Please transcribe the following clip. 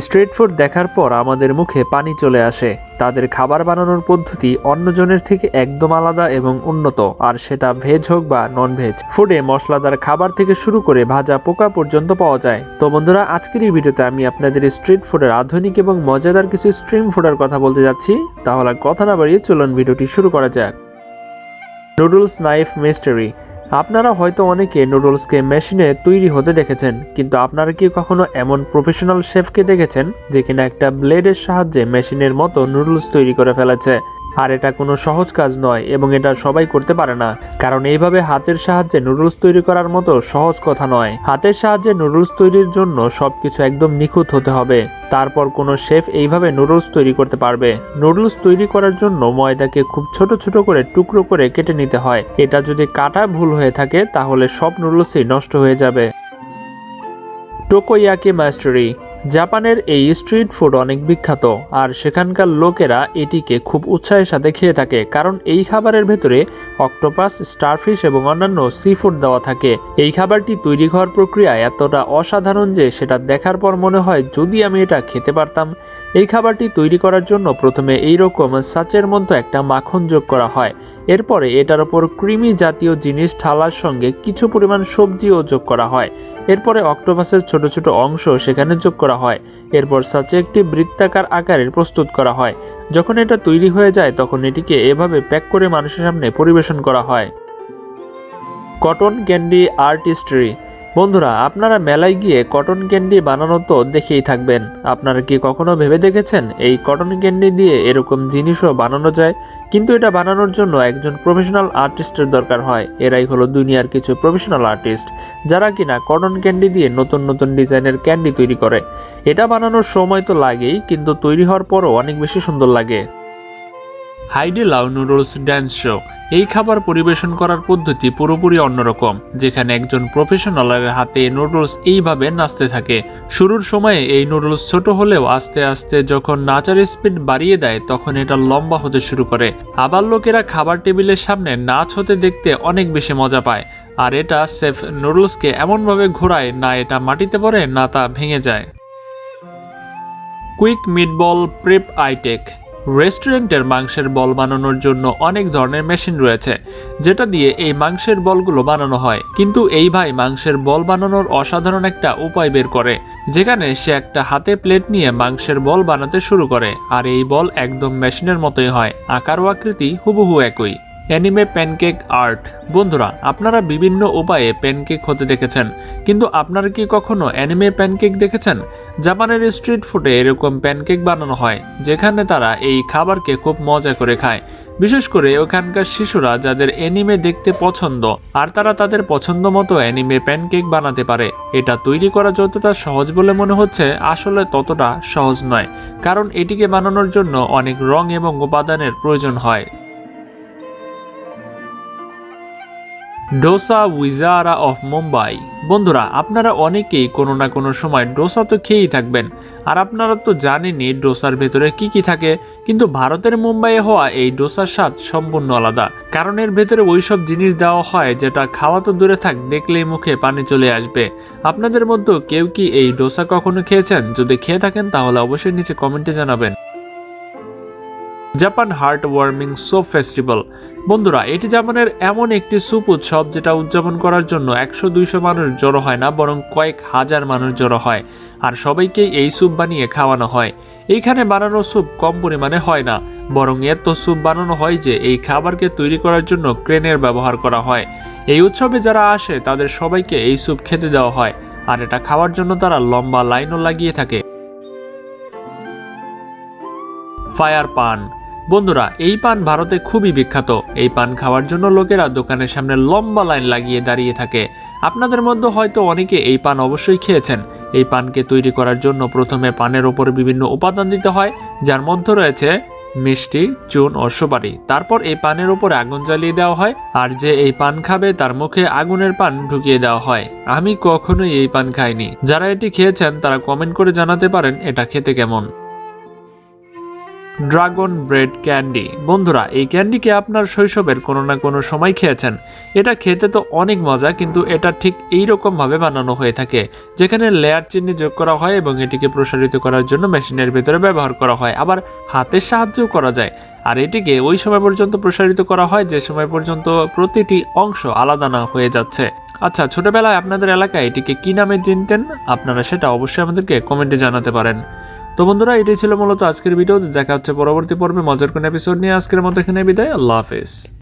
Street food দেখার পর আমাদের মুখে পানি চলে আসে। তাদের খাবার বানানোর পদ্ধতি অন্যজনের থেকে একদম আলাদা এবং উন্নত, আর সেটা ভেজ হোক বা নন ভেজ ফুডে মশলাদার খাবার থেকে শুরু করে ভাজা পোকা পর্যন্ত পাওয়া যায়। তো বন্ধুরা, আজকের এই ভিডিওতে আমি আপনাদের স্ট্রিট ফুডের আধুনিক এবং মজাদার কিছু স্ট্রিম ফুডের কথা বলতে যাচ্ছি। তাহলে কথা না বাড়িয়ে চলুন ভিডিওটি শুরু করা যাক। Noodles knife mystery. আপনারা হয়তো অনেকে নুডলসকে মেশিনে তৈরি হতে দেখেছেন, কিন্তু আপনারা কি কখনো এমন প্রফেশনাল শেফকে দেখেছেন যে কিনা একটা ব্লেডের সাহায্যে মেশিনের মতো নুডলস তৈরি করে ফেলেছে? আর এটা কোনো সহজ কাজ নয় এবং এটা সবাই করতে পারে না। কারণ এইভাবে হাতের সাহায্যে নুডলস তৈরি করার মতো সহজ কথা নয়। হাতের সাহায্যে নুডলস তৈরির জন্য সবকিছু একদম নিখুঁত হতে হবে। তারপর কোনো শেফ এইভাবে নুডলস তৈরি করতে পারবে। নুডলস তৈরি করার জন্য ময়দাকে খুব ছোট ছোট করে টুকরো করে কেটে নিতে হয়। এটা যদি কাটা ভুল হয়ে থাকে, তাহলে সব নুডলসই নষ্ট হয়ে যাবে। টোকোয়াকি মাস্টারি জাপানের এই স্ট্রিট ফুড অনেক বিখ্যাত, আর সেখানকার লোকেরা এটিকে খুব উৎসাহের সাথে খেয়ে থাকে, কারণ এই খাবারের ভেতরে অক্টোপাস, স্টারফিশ এবং অন্যান্য সি ফুড দেওয়া থাকে। এই খাবারটি তৈরি হওয়ার প্রক্রিয়া এতটা অসাধারণ যে সেটা দেখার পর মনে হয় যদি আমি এটা খেতে পারতাম, এই খাবারটি তৈরি করার জন্য প্রথমে এই রকম সাচের মধ্যে একটা মাখন যোগ করা হয় এরপরে এটার ওপর ক্রিমি জাতীয় জিনিস ঢালার সঙ্গে কিছু পরিমাণ সবজিও যোগ করা হয়। এরপরে অক্টোপাসের ছোট ছোট অংশ সেখানে যোগ করা হয়। এরপর সাচে একটি বৃত্তাকার আকারের প্রস্তুত করা হয়। যখন এটা তৈরি হয়ে যায়, তখন এটিকে এভাবে প্যাক করে মানুষের সামনে পরিবেশন করা হয়। কটন ক্যান্ডি আর্টিস্ট্রি বন্ধুরা, আপনারা মেলায় গিয়ে কটন ক্যান্ডি বানানো তো দেখেই থাকবেন। আপনারা কি কখনো ভেবে দেখেছেন এই কটন ক্যান্ডি দিয়ে এরকম জিনিসও বানানো যায়? কিন্তু এটা বানানোর জন্য একজন প্রফেশনাল আর্টিস্টের দরকার হয়। এরাই হলো দুনিয়ার কিছু প্রফেশনাল আর্টিস্ট, যারা কিনা কটন ক্যান্ডি দিয়ে নতুন নতুন ডিজাইনের ক্যান্ডি তৈরি করে। এটা বানানোর সময় তো লাগেই, কিন্তু তৈরি হওয়ার পরও অনেক বেশি সুন্দর লাগে। হাইডি লাউ নুডলস ড্যান্স শো। এই খাবার পরিবেশন করার পদ্ধতি পুরোপুরি অন্যরকম, যেখানে একজন প্রফেশনালের হাতে নুডলস এইভাবে নাচতে থাকে। শুরুর সময়ে এই নুডলস ছোট হলেও আস্তে আস্তে যখন নাচার স্পিড বাড়িয়ে দেয়, তখন এটা লম্বা হতে শুরু করে। আবার লোকেরা খাবার টেবিলের সামনে নাচ হতে দেখতে অনেক বেশি মজা পায়। আর এটা সেফ নুডলসকে এমনভাবে ঘোরায়, না এটা মাটিতে পড়ে, না তা ভেঙে যায়। কুইক মিটবল প্রেপ আইটেক রেস্টুরেন্টের মাংসের বল বানানোর জন্য অনেক ধরনের মেশিন রয়েছে, যেটা দিয়ে এই মাংসের বলগুলো বানানো হয়। কিন্তু এই ভাই মাংসের বল বানানোর অসাধারণ একটা উপায় বের করে, যেখানে সে একটা হাতে প্লেট নিয়ে মাংসের বল বানাতে শুরু করে, আর এই বল একদম মেশিনের মতোই হয়, আকার ও আকৃতি হুবহু একই। Anime pancake art. বন্ধুরা, আপনারা বিভিন্ন উপায়ে প্যানকেক হতে দেখেছেন, কিন্তু আপনারা কি কখনো অ্যানিমে প্যানকেক দেখেছেন? জাপানের স্ট্রিট ফুডে এরকম প্যানকেক বানানো হয়, যেখানে তারা এই খাবারকে খুব মজা করে খায়। বিশেষ করে ওখানকার শিশুরা যাদের অ্যানিমে দেখতে পছন্দ, আর তারা তাদের পছন্দ মতো অ্যানিমে প্যানকেক বানাতে পারে। এটা তৈরি করা যতটা সহজ বলে মনে হচ্ছে, আসলে ততটা সহজ নয়, কারণ এটিকে বানানোর জন্য অনেক রং এবং উপাদানের প্রয়োজন হয়। Dosa wizard of Mumbai. বন্ধুরা, আপনারা অনেকেই কোনো না কোনো সময় ডোসা তো খেয়েই থাকবেন। আর আপনারা তো জানেনই ডোসার ভেতরে কি কি থাকে, কিন্তু ভারতের মুম্বাইয়ে হওয়া এই ডোসার স্বাদ সম্পূর্ণ আলাদা। কারণ এর ভেতরে ওইসব জিনিস দেওয়া হয় যেটা খাওয়া তো দূরে থাক, দেখলেই মুখে পানি চলে আসবে। আপনাদের মধ্যে কেউ কি এই ডোসা কখনো খেয়েছেন? যদি খেয়ে থাকেন, তাহলে অবশ্যই নিচে কমেন্টে জানাবেন। Japan heart warming soup festival. বন্ধুরা, এটি জাপানের এমন একটি সুপ উৎসব যেটা উদযাপন করার জন্য একশো দুইশো মানুষ জড়ো হয় না, বরং কয়েক হাজার মানুষ জড়ো হয় আর সবাইকে এই স্যুপ বানিয়ে খাওয়ানো হয়। এইখানে বানানো স্যুপ কম পরিমাণে হয় না, বরং এত স্যুপ বানানো হয় যে এই খাবারকে তৈরি করার জন্য ক্রেনের ব্যবহার করা হয়। এই উৎসবে যারা আসে, তাদের সবাইকে এই স্যুপ খেতে দেওয়া হয় আর এটা খাওয়ার জন্য তারা লম্বা লাইনও লাগিয়ে থাকে। ফায়ার পান বন্ধুরা, এই পান ভারতে খুবই বিখ্যাত। এই পান খাওয়ার জন্য লোকেরা দোকানের সামনে লম্বা লাইন লাগিয়ে দাঁড়িয়ে থাকে। আপনাদের মধ্যে হয়তো অনেকে এই পান অবশ্যই খেয়েছেন। এই পানকে তৈরি করার জন্য প্রথমে পানের ওপর বিভিন্ন উপাদান দিতে হয়, যার মধ্যে রয়েছে মিষ্টি, চুন ও সুপারি। তারপর এই পানের উপরে আগুন জ্বালিয়ে দেওয়া হয়, আর যে এই পান খাবে তার মুখে আগুনের পান ঢুকিয়ে দেওয়া হয়। আমি কখনোই এই পান খাইনি। যারা এটি খেয়েছেন, তারা কমেন্ট করে জানাতে পারেন এটা খেতে কেমন। Dragon bread candy. বন্ধুরা, এই ক্যান্ডিকে আপনার শৈশবের কোনো না কোনো সময় খেয়েছেন? এটা খেতে তো অনেক মজা, কিন্তু এটা ঠিক এই রকম ভাবে বানানো হয়ে থাকে, যেখানে লেয়ার চিনি যোগ করা হয় এবং এটিকে প্রসারিত করার জন্য মেশিনের ভেতরে ব্যবহার করা হয়, আবার হাতের সাহায্যও করা যায়। আর এটিকে ওই সময় পর্যন্ত প্রসারিত করা হয়, যে সময় পর্যন্ত প্রতিটি অংশ আলাদা না হয়ে যাচ্ছে। আচ্ছা ছোটবেলায় আপনাদের এলাকায় এটিকে কি নামে চিনতেন? আপনারা সেটা অবশ্যই আমাদেরকে কমেন্টে জানাতে পারেন। তো বন্ধুরা, এটাই ছিল মূলত আজকের ভিডিও দেখা হচ্ছে পরবর্তী পর্বে। মজার কোন এপিসোড নিয়ে আজকের মতো এখানে বিদায়। আল্লাহ হাফেজ।